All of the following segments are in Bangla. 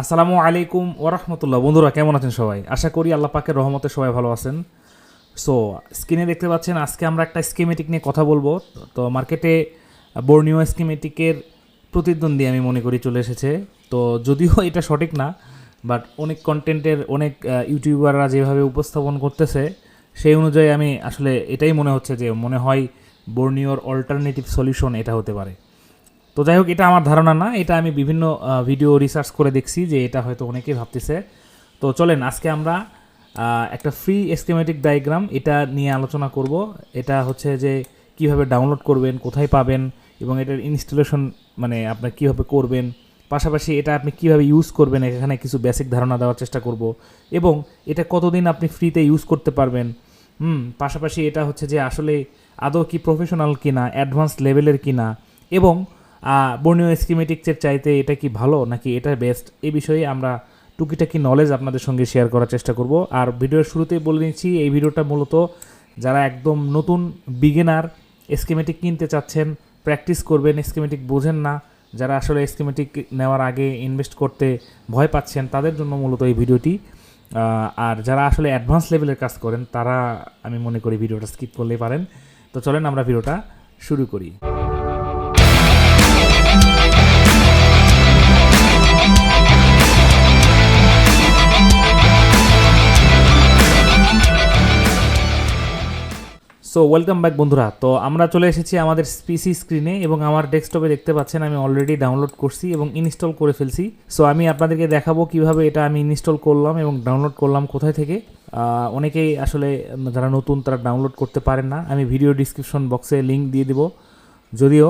আসসালামু আলাইকুম ওরহমতুল্লাহ বন্ধুরা, কেমন আছেন সবাই? আশা করি আল্লাহ পাকের রহমতে সবাই ভালো আছেন। সো স্ক্রিনে দেখতে পাচ্ছেন, আজকে আমরা একটা স্কিমেটিক নিয়ে কথা বলব। তো মার্কেটে বর্ণীয় স্কিমেটিকের প্রতিদ্বন্দ্বী আমি মনে করি চলে এসেছে। তো যদিও এটা সঠিক না বাট অনেক কন্টেন্টের অনেক ইউটিউবাররা যেভাবে উপস্থাপন করতেছে, সেই অনুযায়ী আমি আসলে এটাই মনে হচ্ছে যে মনে হয় বর্ণীয়র অল্টারনেটিভ সলিউশন এটা হতে পারে। তো যাই হোক, এটা আমার ধারণা না, এটা আমি বিভিন্ন ভিডিও রিসার্চ করে দেখছি যে এটা হয়তো অনেকেই ভাবতেছে। তো চলেন, আজকে আমরা একটা ফ্রি এসকেমেটিক ডায়াগ্রাম এটা নিয়ে আলোচনা করব। এটা হচ্ছে যে কীভাবে ডাউনলোড করবেন, কোথায় পাবেন এবং এটার ইনস্টলেশন মানে আপনার কীভাবে করবেন। পাশাপাশি এটা আপনি কীভাবে ইউজ করবেন, এখানে কিছু বেসিক ধারণা দেওয়ার চেষ্টা করব। এবং এটা কতদিন আপনি ফ্রিতে ইউজ করতে পারবেন। হুম, পাশাপাশি এটা হচ্ছে যে আসলে আদৌ কি প্রফেশনাল কিনা অ্যাডভান্স লেভেলের কিনা। এবং বর্ণীয় স্কিমেটিক্সের চাইতে এটা কি ভালো নাকি এটা বেস্ট এই বিষয়ে আমরা টুকিটাকি নলেজ আপনাদের সঙ্গে শেয়ার করার চেষ্টা করব। আর ভিডিওর শুরুতেই বলে নিচ্ছি, এই ভিডিওটা মূলত যারা একদম নতুন বিগিনার স্কিমেটিক কিনতে চাচ্ছেন প্র্যাকটিস করবেন স্কিমেটিক বোঝেন না, যারা আসলে স্কিমেটিক নেওয়ার আগে ইনভেস্ট করতে ভয় পাচ্ছেন, তাদের জন্য মূলত এই ভিডিওটি। আর যারা আসলে অ্যাডভান্স লেভেলের কাজ করেন, তারা আমি মনে করি ভিডিওটা স্কিপ করলেই পারেন। তো চলেন আমরা ভিডিওটা শুরু করি। সো ওয়েলকাম ব্যাক বন্ধুরা। তো আমরা চলে এসেছি আমাদের পিসি স্ক্রিনে এবং আমার ডেস্কটপে দেখতে পাচ্ছেন, আমি অলরেডি ডাউনলোড করছি এবং ইনস্টল করে ফেলছি। সো আমি আপনাদেরকে দেখাবো কীভাবে এটা আমি ইনস্টল করলাম এবং ডাউনলোড করলাম কোথায় থেকে। অনেকেই আসলে যারা নতুন তারা ডাউনলোড করতে পারেন না। আমি ভিডিও ডিসক্রিপশন বক্সে লিঙ্ক দিয়ে দিব। যদিও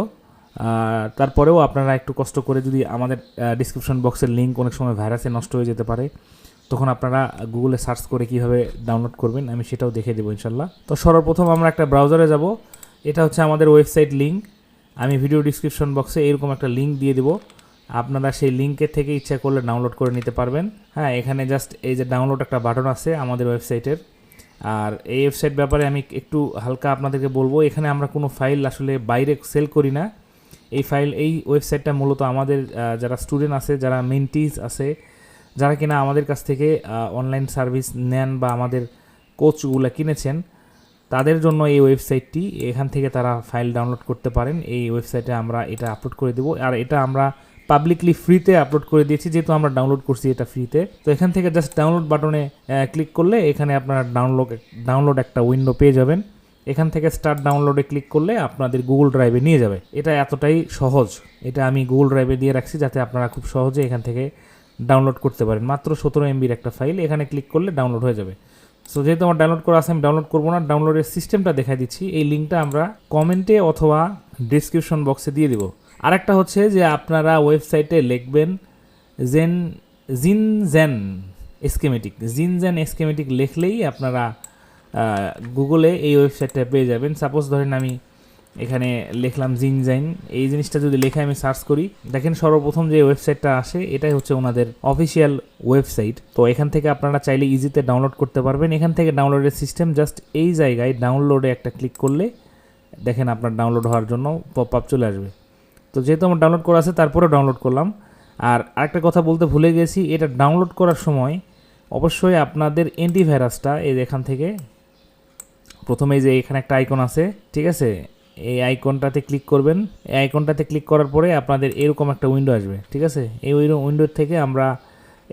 তারপরেও আপনারা একটু কষ্ট করে যদি আমাদের ডিসক্রিপশন বক্সের লিঙ্ক অনেক সময় ভাইরাসে নষ্ট হয়ে যেতে পারে। তখন আপনারা গুগলে সার্চ করে কীভাবে ডাউনলোড করবেন, আমি সেটাও দেখে দেবো ইনশাল্লাহ। তো সর্বপ্রথম আমরা একটা ব্রাউজারে যাব। এটা হচ্ছে আমাদের ওয়েবসাইট লিঙ্ক আমি ভিডিও ডিসক্রিপশন বক্সে এরকম একটা লিঙ্ক দিয়ে দেবো। আপনারা সেই লিঙ্কের থেকে ইচ্ছা করলে ডাউনলোড করে নিতে পারবেন। হ্যাঁ এখানে জাস্ট এই যে ডাউনলোড একটা বাটন আছে আমাদের ওয়েবসাইটের আর এই ওয়েবসাইট ব্যাপারে আমি একটু হালকা আপনাদেরকে বলব, এখানে আমরা কোনো ফাইল আসলে বাইরে সেল করি না। এই ফাইল এই ওয়েবসাইটটা মূলত আমাদের যারা স্টুডেন্ট আছে, যারা মেন্টিজ আছে যারা কিনা আমাদের কাছ থেকে অনলাইন সার্ভিস নেন বা আমাদের কোচগুলো কিনেছেন, তাদের জন্য এই ওয়েবসাইটটি এখান থেকে তারা ফাইল ডাউনলোড করতে পারেন। এই ওয়েবসাইটে আমরা এটা আপলোড করে দেবো। আর এটা আমরা পাবলিকলি ফ্রিতে আপলোড করে দিয়েছি, যেহেতু আমরা ডাউনলোড করছি এটা ফ্রিতে তো এখান থেকে জাস্ট ডাউনলোড বাটনে ক্লিক করলে এখানে আপনারা ডাউনলোড ডাউনলোড একটা উইন্ডো পেয়ে যাবেন। এখান থেকে স্টার্ট ডাউনলোডে ক্লিক করলে আপনাদের গুগল ড্রাইভে নিয়ে যাবে। এটা এতটাই সহজ। এটা আমি গুগল ড্রাইভে দিয়ে রাখছি যাতে আপনারা খুব সহজে এখান থেকে ডাউনলোড করতে পারেন। মাত্র সতেরো এমবির একটা ফাইল, এখানে ক্লিক করলে ডাউনলোড হয়ে যাবে। সো যেহেতু আমার ডাউনলোড করা আছে, আমি ডাউনলোড করব না। ডাউনলোডের সিস্টেমটা দেখাই দিচ্ছি। এই লিঙ্কটা আমরা কমেন্টে অথবা ডিসক্রিপশন বক্সে দিয়ে দিব। আরেকটা হচ্ছে যে আপনারা ওয়েবসাইটে লিখবেন জেন, জিন জেন এসকেমেটিক জিন জেন এসকেমেটিক লিখলেই আপনারা গুগলে এই ওয়েবসাইটটা পেয়ে যাবেন। সাপোজ ধরেন আমি এখানে লিখলাম জিনজাইন। এই জিনিসটা যদি লেখে আমি সার্চ করি, দেখেন সর্বপ্রথম যে ওয়েবসাইটটা আসে, এটাই হচ্ছে ওনাদের অফিসিয়াল ওয়েবসাইট। তো এখান থেকে আপনারা চাইলে ইজিতে ডাউনলোড করতে পারবেন। এখান থেকে ডাউনলোডের সিস্টেম জাস্ট এই জায়গায় ডাউনলোডে একটা ক্লিক করলে দেখেন আপনার ডাউনলোড হওয়ার জন্য পপ আপ চলে আসবে। তো যেহেতু আমার ডাউনলোড করা আছে তারপরে ডাউনলোড করলাম। আর আরেকটা কথা বলতে ভুলে গেছি, এটা ডাউনলোড করার সময় অবশ্যই আপনাদের অ্যান্টিভাইরাসটা এই এখান থেকে, প্রথমে যে এখানে একটা আইকন আছে, ঠিক আছে? এই আইকনটাতে ক্লিক করবেন। এই আইকনটাতে ক্লিক করার পরে আপনাদের এরকম একটা উইন্ডো আসবে, ঠিক আছে? এই উইন্ডোর থেকে আমরা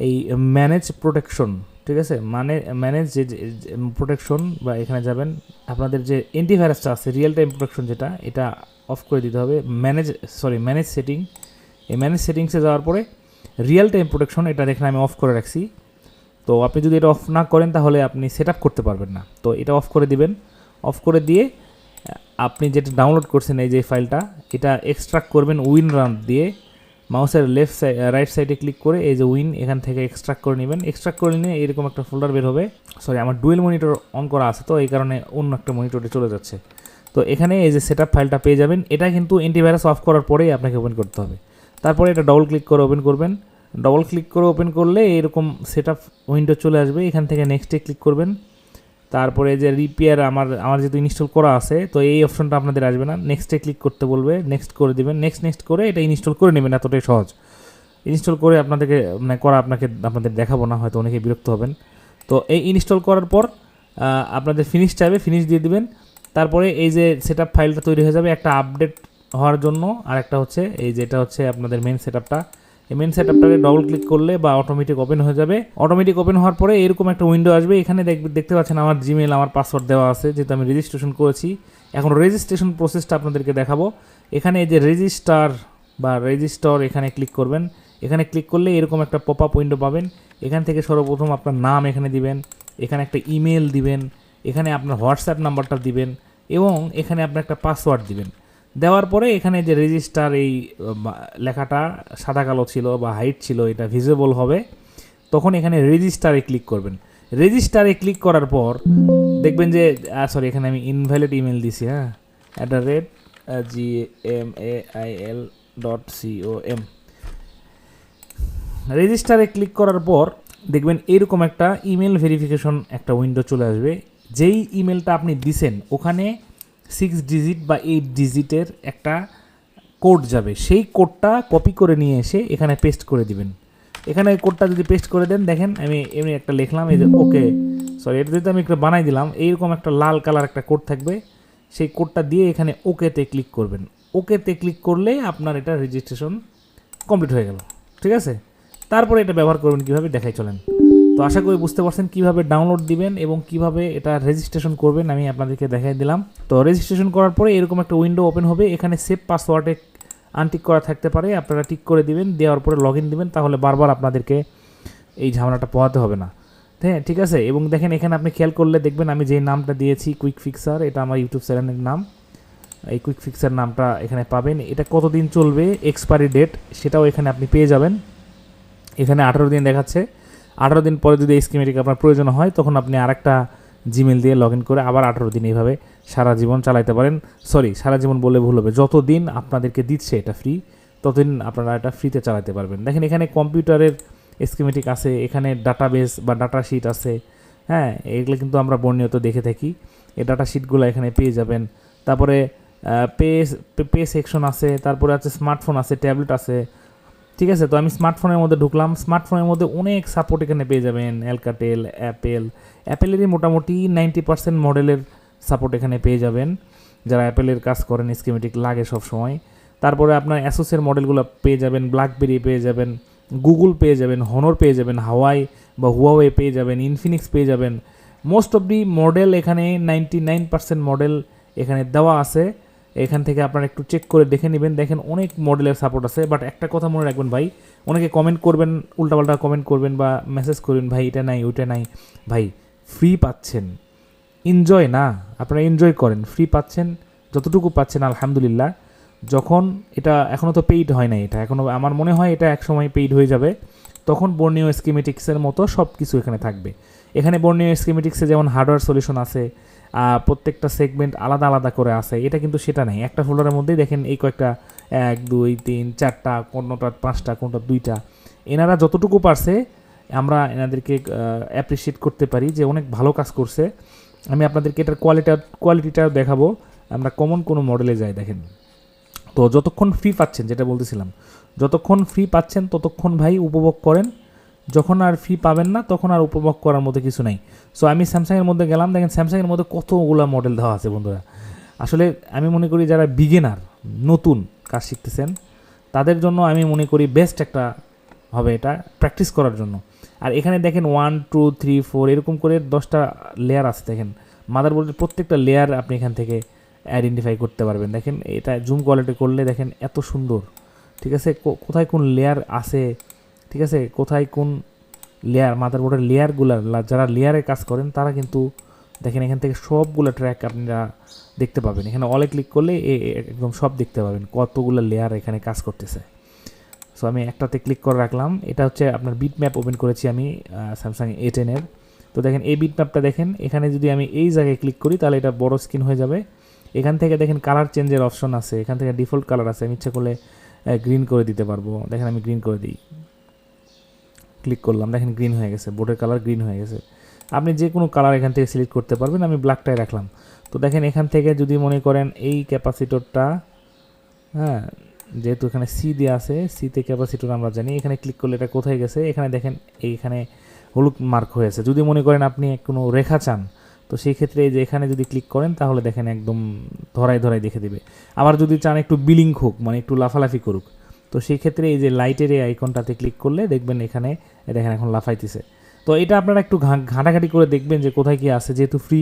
এই ম্যানেজ প্রোটেকশন ঠিক আছে? মানে ম্যানেজ যে প্রোটেকশন বা এখানে যাবেন, আপনাদের যে অ্যান্টিভাইরাসটা আছে রিয়েল টাইম প্রোটেকশন যেটা, এটা অফ করে দিতে হবে। ম্যানেজ সরি ম্যানেজ সেটিং এই ম্যানেজ সেটিংসে যাওয়ার পরে রিয়েল টাইম প্রোটেকশন এটা দেখেন আমি অফ করে রাখছি। তো আপনি যদি এটা অফ না করেন, তাহলে আপনি সেট করতে পারবেন না। তো এটা অফ করে দিবেন। অফ করে দিয়ে আপনি যেটা ডাউনলোড করছেন এই যে ফাইলটা, এটা এক্সট্রাক্ট করবেন উইন রান দিয়ে, মাউসের লেফট সাইড রাইট সাইডে ক্লিক করে এই যে উইন এখান থেকে এক্সট্রাক্ট করে নেবেন। এক্সট্রাক্ট করে নিয়ে এরকম একটা ফোল্ডার বের হবে। সরি আমার ডুয়েল মনিটর অন করা আছে তো, এই কারণে অন্য একটা মনিটরে চলে যাচ্ছে। তো এখানে এই যে সেট ফাইলটা পেয়ে যাবেন। এটা কিন্তু অ্যান্টিভাইরাস অফ করার পরেই আপনাকে ওপেন করতে হবে। তারপরে এটা ডবল ক্লিক করে ওপেন করবেন। ডবল ক্লিক করে ওপেন করলে এরকম সেট উইন্ডো চলে আসবে। এখান থেকে নেক্সটে ক্লিক করবেন। তারপরে যে রিপেয়ার আমার আমার যেহেতু ইনস্টল করা আছে, তো এই অপশনটা আপনাদের আসবে না। নেক্সটে ক্লিক করতে বলবে নেক্সট করে দেবেন। নেক্সট নেক্সট করে এটা ইনস্টল করে নেবেন, এতটাই সহজ। ইনস্টল করে আপনাদেরকে মানে করা আপনাকে, আপনাদের দেখাবো না, হয়তো অনেকে বিরক্ত হবেন। তো এই ইনস্টল করার পর আপনাদের ফিনিশ চাইবে ফিনিশ দিয়ে দিবেন। তারপরে এই যে সেট ফাইলটা তৈরি হয়ে যাবে, একটা আপডেট হওয়ার জন্য আর একটা হচ্ছে, এই যেটা হচ্ছে আপনাদের মেন সেট মেন সেট আপটাকে ডবল ক্লিক করলে বা অটোমেটিক ওপেন হয়ে যাবে। অটোমেটিক ওপেন হওয়ার পরে এরকম একটা উইন্ডো আসবে। এখানে দেখ- দেখতে পাচ্ছেন আমার জিমেল আমার পাসওয়ার্ড দেওয়া আছে, যেহেতু আমি রেজিস্ট্রেশন করেছি। এখন রেজিস্ট্রেশন প্রসেসটা আপনাদেরকে দেখাবো। এখানে যে রেজিস্টার বা রেজিস্টার এখানে ক্লিক করবেন। এখানে ক্লিক করলে এরকম একটা পপ আপ উইন্ডো পাবেন। এখান থেকে সর্বপ্রথম আপনার নাম এখানে দিবেন। এখানে একটা ইমেল দিবেন। এখানে আপনার হোয়াটসঅ্যাপ নাম্বারটা দিবেন। এবং এখানে আপনার একটা পাসওয়ার্ড দিবেন। দেওয়ার পরে এখানে যে রেজিস্টার এই লেখাটা সাদা কালো ছিল বা হাইট ছিল, এটা ভিজিবল হবে, তখন এখানে রেজিস্টারে ক্লিক করবেন। রেজিস্টারে ক্লিক করার পর দেখবেন যে সরি এখানে আমি ইনভ্যালিড ইমেল দিছি হ্যাঁ? At the rate G M A I L dot C O M রেজিস্টারে ক্লিক করার পর দেখবেন এরকম একটা ইমেল ভেরিফিকেশন একটা উইন্ডো চলে আসবে। যেই ইমেলটা আপনি দিছেন, ওখানে সিক্স ডিজিট বা এইট ডিজিটের একটা কোড যাবে। সেই কোডটা কপি করে নিয়ে এসে এখানে পেস্ট করে দিবেন। এখানে কোডটা যদি পেস্ট করে দেন, দেখেন আমি এমনি একটা লিখলাম, এই যে ওকে সরি এটা যদি আমি একটু বানাই দিলাম, এইরকম একটা লাল কালার একটা কোড থাকবে। সেই কোডটা দিয়ে এখানে ওকেতে ক্লিক করবেন। ওকেতে ক্লিক করলে আপনার এটা রেজিস্ট্রেশন কমপ্লিট হয়ে গেল। ঠিক আছে? তারপরে এটা ব্যবহার করবেন কীভাবে? দেখাই চলেন। তো আশা করি বুঝতে পারছেন কীভাবে ডাউনলোড দিবেন এবং কীভাবে এটা রেজিস্ট্রেশন করবেন, আমি আপনাদেরকে দেখাই দিলাম। তো রেজিস্ট্রেশন করার পরে এরকম একটা উইন্ডো ওপেন হবে, এখানে সেভ পাসওয়ার্ডে আনটিক করা থাকতে পারে, আপনারা টিক করে দিবেন, দেওয়ার পরে লগ ইন দিবেন, তাহলে বারবার আপনাদেরকে এই ঝামেলাটা পোহাতে হবে না। হ্যাঁ ঠিক আছে? এবং দেখেন এখানে আপনি খেয়াল করলে দেখবেন আমি যে নামটা দিয়েছি কুইক ফিক্সার এটা আমার ইউটিউব চ্যানেলের নাম। এই কুইক ফিক্সার নামটা এখানে পাবেন। এটা কতদিন চলবে এক্সপায়ারি ডেট সেটাও এখানে আপনি পেয়ে যাবেন। এখানে আঠারো দিন দেখাচ্ছে। আঠারো দিন পরে যদি এই স্কিমেটিক আপনার প্রয়োজন হয়, তখন আপনি আরেকটা জিমেল দিয়ে লগ ইন করে আবার আঠারো দিন এইভাবে সারা জীবন চালাইতে পারেন। সরি সারা জীবন বললে ভুল হবে। যতদিন আপনাদেরকে দিচ্ছে এটা ফ্রি ততদিন আপনারা এটা ফ্রিতে চালাতে পারবেন। দেখেন এখানে কম্পিউটারের স্কিমেটিক আছে, এখানে ডাটাবেস বা ডাটা শিট আছে। হ্যাঁ এগুলো কিন্তু আমরা বর্ণীয়ত দেখে থাকি। এই ডাটা শিটগুলো এখানে পেয়ে যাবেন। তারপরে পে পে সেকশন আছে, তারপরে আছে স্মার্টফোন আছে ট্যাবলেট আছে। ঠিক আছে, তো আমি স্মার্টফোনের মধ্যে ঢুকলাম। স্মার্টফোনের মধ্যে অনেক সাপোর্ট এখানে পেয়ে যাবেন। অ্যালকাটেল অ্যাপেল অ্যাপেলেরই মোটামুটি নাইনটি পার্সেন্ট মডেলের সাপোর্ট এখানে পেয়ে যাবেন। যারা অ্যাপেলের কাজ করেন স্কিমেটিক লাগে সব সময় তারপরে আপনার অ্যাসোসের মডেলগুলো পেয়ে যাবেন ব্ল্যাকবেরি পেয়ে যাবেন গুগল পেয়ে যাবেন হনর পেয়ে যাবেন হাওয়াই বা হুয়াওয়ে পেয়ে যাবেন ইনফিনিক্স পেয়ে যাবেন। মোস্ট অফ দি মডেল এখানে নাইনটি নাইন পার্সেন্ট মডেল এখানে দেওয়া আছে। এখান থেকে আপনারা একটু চেক করে দেখে নেবেন। দেখেন অনেক মডেলের সাপোর্ট আছে বাট একটা কথা মনে রাখবেন ভাই, অনেকে কমেন্ট করবেন, উল্টাপাল্টা কমেন্ট করবেন বা মেসেজ করবেন, ভাই, এটা নাই, ওইটা নাই। ভাই ফ্রি পাচ্ছেন। এনজয় না, আপনারা এনজয় করেন। ফ্রি পাচ্ছেন, যতটুকু পাচ্ছেন, আলহামদুলিল্লাহ। যখন এটা এখনও তো পেইড হয় না এটা এখনও আমার মনে হয় এটা একসময় পেইড হয়ে যাবে। তখন বর্ণীয় স্কিমেটিক্সের মতো সব কিছু এখানে থাকবে। এখানে বর্ণীয় স্কিমেটিক্সে যেমন হার্ডওয়্যার সলিউশন আছে প্রত্যেকটা সেগমেন্ট আলাদা আলাদা করে আছে। এটা কিন্তু সেটা নেই। একটা ফোল্ডারের মধ্যেই দেখেন এই কয়েকটা, এক, দুই, তিন, চারটা, কোনোটা, পাঁচটা, কোনোটা, দুইটা। এনারা যতটুকু পারছে, আমরা এনাদেরকে অ্যাপ্রিসিয়েট করতে পারি যে অনেক ভালো কাজ করছে। আমি আপনাদেরকে এটার কোয়ালিটা কোয়ালিটিটা দেখাবো। আমরা কমন কোনো মডেলে যাই, দেখেন। তো যতক্ষণ ফ্রি পাচ্ছেন, যেটা বলতেছিলাম, যতক্ষণ ফ্রি পাচ্ছেন, ততক্ষণ ভাই উপভোগ করেন। যখন আর ফি পাবেন না, তখন আর উপভোগ করার মতো কিছু নাই। সো আমি স্যামসাংয়ের মধ্যে গেলাম, দেখেন স্যামসাংয়ের মধ্যে কতগুলো মডেল দেওয়া আছে বন্ধুরা। আসলে আমি মনে করি যারা বিগিনার নতুন কাজ শিখতেছেন, তাদের জন্য আমি মনে করি বেস্ট একটা হবে এটা প্র্যাকটিস করার জন্য। আর এখানে দেখেন ওয়ান টু থ্রি ফোর এরকম করে দশটা লেয়ার আছে, দেখেন। মাদারবোর্ডের প্রত্যেকটা লেয়ার আপনি এখান থেকে আইডেন্টিফাই করতে পারবেন। দেখেন এটা জুম কোয়ালিটি করলে দেখেন এত সুন্দর। ঠিক আছে? কোথায় কোন লেয়ার আছে? ঠিক আছে? কোথায় কোন লেয়ার মাদারবোর্ডের লেয়ারগুলো যারা লেয়ারে কাজ করেন, তারা কিন্তু দেখেন এখান থেকে সবগুলো ট্র্যাক আপনারা দেখতে পাবেন। এখানে অলে ক্লিক করলে একদম সব দেখতে পাবেন, কতগুলো লেয়ার এখানে কাজ করতেছে। সো আমি একটাতে ক্লিক করে রাখলাম। এটা হচ্ছে আপনার বিট ম্যাপ ওপেন করেছি আমি স্যামসাং এ টেনের তো দেখেন, এই বিট ম্যাপটা দেখেন, এখানে যদি আমি এই জায়গায় ক্লিক করি, তাহলে এটা বড় স্ক্রিন হয়ে যাবে। এখান থেকে দেখেন কালার চেঞ্জের অপশন আছে, এখান থেকে ডিফল্ট কালার আছে, আমি ইচ্ছে করলে গ্রিন করে দিতে পারব। দেখেন আমি গ্রিন করে দিই। ক্লিক করলাম, দেখেন গ্রিন হয়ে গেছে বোর্ডের কালার গ্রিন হয়ে গেছে। আপনি যে কোনো কালার এখান থেকে সিলেক্ট করতে পারবেন, আমি ব্ল্যাকটাই রাখলাম। তো দেখেন এখান থেকে যদি মনে করেন এই ক্যাপাসিটরটা হ্যাঁ যেহেতু এখানে সি দেওয়া আছে সিতে ক্যাপাসিটর আমরা জানি, এখানে ক্লিক করলে এটা কোথায় গেছে? এখানে দেখেন, এইখানে হলুদ মার্ক হয়েছে। যদি মনে করেন আপনি কোনো রেখা চান, তো সেই ক্ষেত্রে যে এখানে যদি ক্লিক করেন, তাহলে দেখেন একদম ধরাই ধরাই দেখে দিবে। আবার যদি চান একটু বিলিং হোক মানে একটু লাফালাফি করুক তো সেই ক্ষেত্রে এই যে লাইটের এই আইকনটাতে ক্লিক করলে দেখবেন এখানে দেখেন এখন লাফাইতেছে। তো এটা আপনারা একটু ঘাঁটাঘাঁটি করে দেখবেন যে কোথায় কি আছে। যেহেতু ফ্রি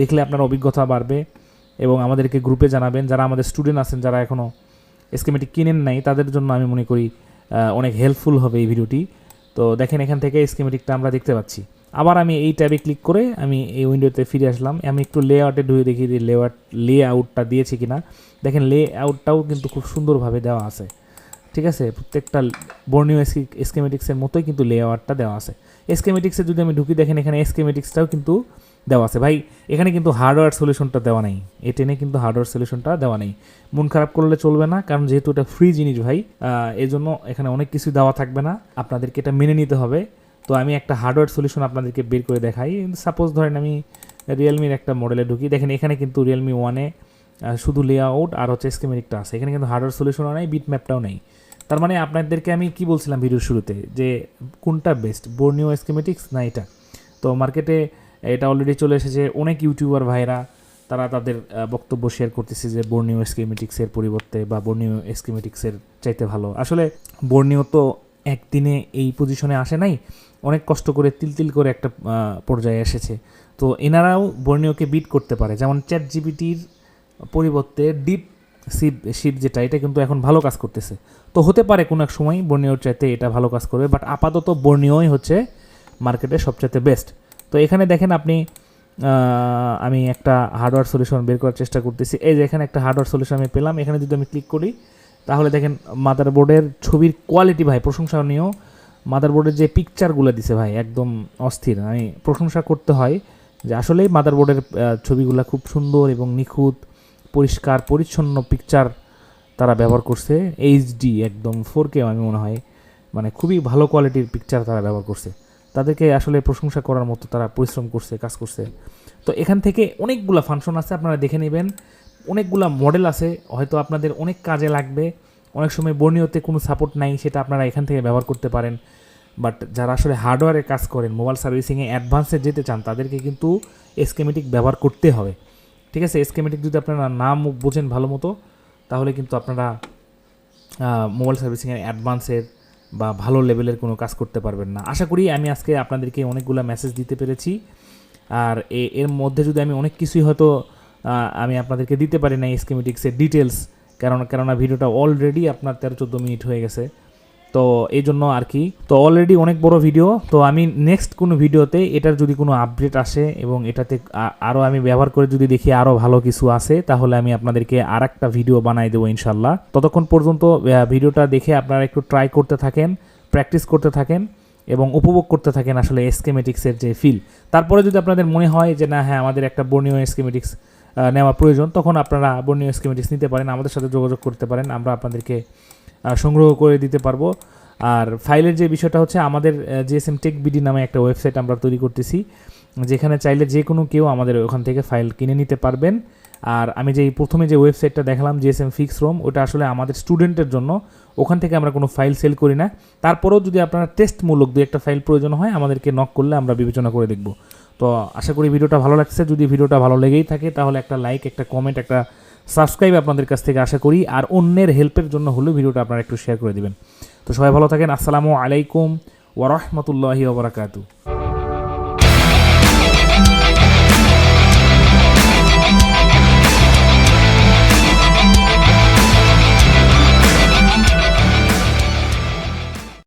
দেখলে আপনার অভিজ্ঞতা বাড়বে এবং আমাদেরকে গ্রুপে জানাবেন। যারা আমাদের স্টুডেন্ট আছেন, যারা এখনও স্কেমেটিক কিনেন নাই, তাদের জন্য আমি মনে করি অনেক হেল্পফুল হবে এই ভিডিওটি তো দেখেন এখান থেকে স্কেমেটিকটা আমরা দেখতে পাচ্ছি। আবার আমি এই ট্যাবে ক্লিক করে আমি এই উইন্ডোতে ফিরে আসলাম। আমি একটু লে আউটে ঢুকে দেখি যে লে আউট লে আউটটা দিয়েছি কিনা। দেখেন লে আউটটাও কিন্তু খুব সুন্দরভাবে দেওয়া আছে। ঠিক আছে? প্রত্যেকটা বর্ণীয় স্কেমেটিক্সের মতোই কিন্তু লে আউটটা দেওয়া আছে। স্কেমেটিক্সে যদি আমি ঢুকি দেখেন, এখানে স্কেমেটিক্সটাও কিন্তু দেওয়া আছে। ভাই, এখানে কিন্তু হার্ডওয়্যার সলিউশনটা দেওয়া নেই। এ টেনে কিন্তু হার্ডওয়্যার সলিউশনটা দেওয়া নেই। মন খারাপ করলে চলবে না, কারণ যেহেতু এটা ফ্রি জিনিস ভাই এই জন্য এখানে অনেক কিছু দেওয়া থাকবে না। আপনাদেরকে এটা মেনে নিতে হবে। তো আমি একটা হার্ডওয়্যার সলিউশন আপনাদেরকে বের করে দেখাই। সাপোজ ধরেন আমি রিয়েলমির একটা মডেলে ঢুকি। দেখেন, এখানে কিন্তু রিয়েলমি ওয়ানে শুধু লেআউট আর হচ্ছে স্কেমেটিকটা আছে। এখানে কিন্তু হার্ডওয়্যার সলিউশনও নেই বিট ম্যাপটাও নেই। তার মানে আপনাদেরকে আমি কি বলছিলাম ভিডিওর শুরুতে? যে কোনটা বেস্ট বোর্নিও স্কেমেটিক্স না এটা? তো মার্কেটে এটা অলরেডি চলে এসেছে। অনেক ইউটিউবার ভাইরা তারা তাদের বক্তব্য শেয়ার করতেছে যে বর্নিও স্কিমেটিক্সের পরিবর্তে বা বর্নিও স্কিমেটিক্সের চাইতে ভালো। আসলে বর্নিও তো একদিনে এই পজিশনে আসে নাই। অনেক কষ্ট করে তিল তিল করে একটা পর্যায়ে এসেছে। তো এনারাও বর্নিওকে বিট করতে পারে। যেমন চ্যাট জিবিটির পরিবর্তে ডিপ সিপ শিপ যেটা, এটা কিন্তু এখন ভালো কাজ করতেছে। তো হতে পারে কোনো এক সময় বর্নিওর চাইতে এটা ভালো কাজ করবে বাট আপাতত বর্নিওই হচ্ছে মার্কেটে সবচাইতে বেস্ট তো এখানে দেখেন আপনি আমি একটা হার্ডওয়্যার সলিউশন বের করার চেষ্টা করতেছি। এই যে এখানে একটা হার্ডওয়্যার সলিউশন আমি পেলাম, এখানে যদি আমি ক্লিক করি, তাহলে দেখেন মাদারবোর্ডের ছবির কোয়ালিটি ভাই প্রশংসনীয়। মাদারবোর্ডের যে পিকচারগুলো দিছে ভাই, একদম অস্থির। আমি প্রশংসা করতে হয় যে আসলেই মাদারবোর্ডের ছবিগুলো খুব সুন্দর এবং নিখুঁত। পরিষ্কার, পরিচ্ছন্ন পিকচার তারা ব্যবহার করছে। এইচডি একদম ফোর কে আমি মনে হয় মানে খুবই ভালো কোয়ালিটির পিকচার তারা ব্যবহার করছে। তাদেরকে আসলে প্রশংসা করার মতো তারা পরিশ্রম করছে, কাজ করছে। তো এখান থেকে অনেকগুলা ফাংশন আছে, আপনারা দেখে নেবেন। অনেকগুলা মডেল আছে, হয়তো আপনাদের অনেক কাজে লাগবে। অনেক সময় বর্ণীয়তে কোনো সাপোর্ট নাই, সেটা আপনারা এখান থেকে ব্যবহার করতে পারেন। বাট যারা আসলে হার্ডওয়্যারে কাজ করেন মোবাইল সার্ভিসিংয়ে অ্যাডভান্সে যেতে চান, তাদেরকে কিন্তু এসকেমেটিক ব্যবহার করতে হবে। ঠিক আছে এসকেমেটিক যদি আপনারা নাম বোঝেন ভালো মতো, তাহলে কিন্তু আপনারা মোবাইল সার্ভিসিংয়ের অ্যাডভান্সের বা ভালো লেভেলের কোনো কাজ করতে পারবেন না। আশা করি আমি আজকে আপনাদেরকে অনেকগুলো মেসেজ দিতে পেরেছি। আর এর মধ্যে যদি আমি অনেক কিছুই হয়তো আমি আপনাদেরকে দিতে পারি না স্কিমেটিক্সের ডিটেলস কারণ কেননা ভিডিওটা অলরেডি আপনার তেরো চোদ্দ মিনিট হয়ে গেছে। তো এই জন্য আর কি। তো অলরেডি অনেক বড় ভিডিও তো আমি নেক্সট কোনো ভিডিওতে এটার যদি কোনো আপডেট আসে এবং এটাতে আরও আমি ব্যবহার করে যদি দেখি আরও ভালো কিছু আছে, তাহলে আমি আপনাদেরকে আর একটা ভিডিও বানাই দেবো ইনশাল্লাহ ততক্ষণ পর্যন্ত ভিডিওটা দেখে আপনারা একটু ট্রাই করতে থাকেন প্র্যাকটিস করতে থাকেন এবং উপভোগ করতে থাকেন আসলে স্কেমেটিক্সের যে ফিল তারপরে যদি আপনাদের মনে হয় যে না হ্যাঁ আমাদের একটা বর্ণীয় স্কেমেটিক্স নেওয়া প্রয়োজন, তখন আপনারা বর্ণীয় স্কেমেটিক্স নিতে পারেন, আমাদের সাথে যোগাযোগ করতে পারেন, আমরা আপনাদেরকে সংগ্রহ করে দিতে পারব। আর ফাইলের যে বিষয়টা হচ্ছে, আমাদের জিএসএম টেক বিডি নামে একটা ওয়েবসাইট আমরা তৈরি করতেছি, যেখানে চাইলে যে কোনো কেউ আমাদের ওখান থেকে ফাইল কিনে নিতে পারবেন। আর আমি যে প্রথমে যে ওয়েবসাইটটা দেখালাম জিএসএম ফিক্স রোম ওটা আসলে আমাদের স্টুডেন্টের জন্য, ওখান থেকে আমরা কোনো ফাইল সেল করি না। তারপরেও যদি আপনারা টেস্টমূলক দু একটা ফাইল প্রয়োজন হয়, আমাদেরকে নক করলে আমরা বিবেচনা করে দেখব। তো আশা করি ভিডিওটা ভালো লাগছে। যদি ভিডিওটা ভালো লেগেই থাকে, তাহলে একটা লাইক একটা কমেন্ট একটা সাবস্ক্রাইব আপনাদের কাছ থেকে আশা করি, আর অন্যের হেল্পের জন্য হলেও ভিডিওটা আপনারা একটু শেয়ার করে দিবেন। তো সবাই ভালো থাকেন, আসসালামু আলাইকুম ওরহমতুল্লাহি ওবরাকাতু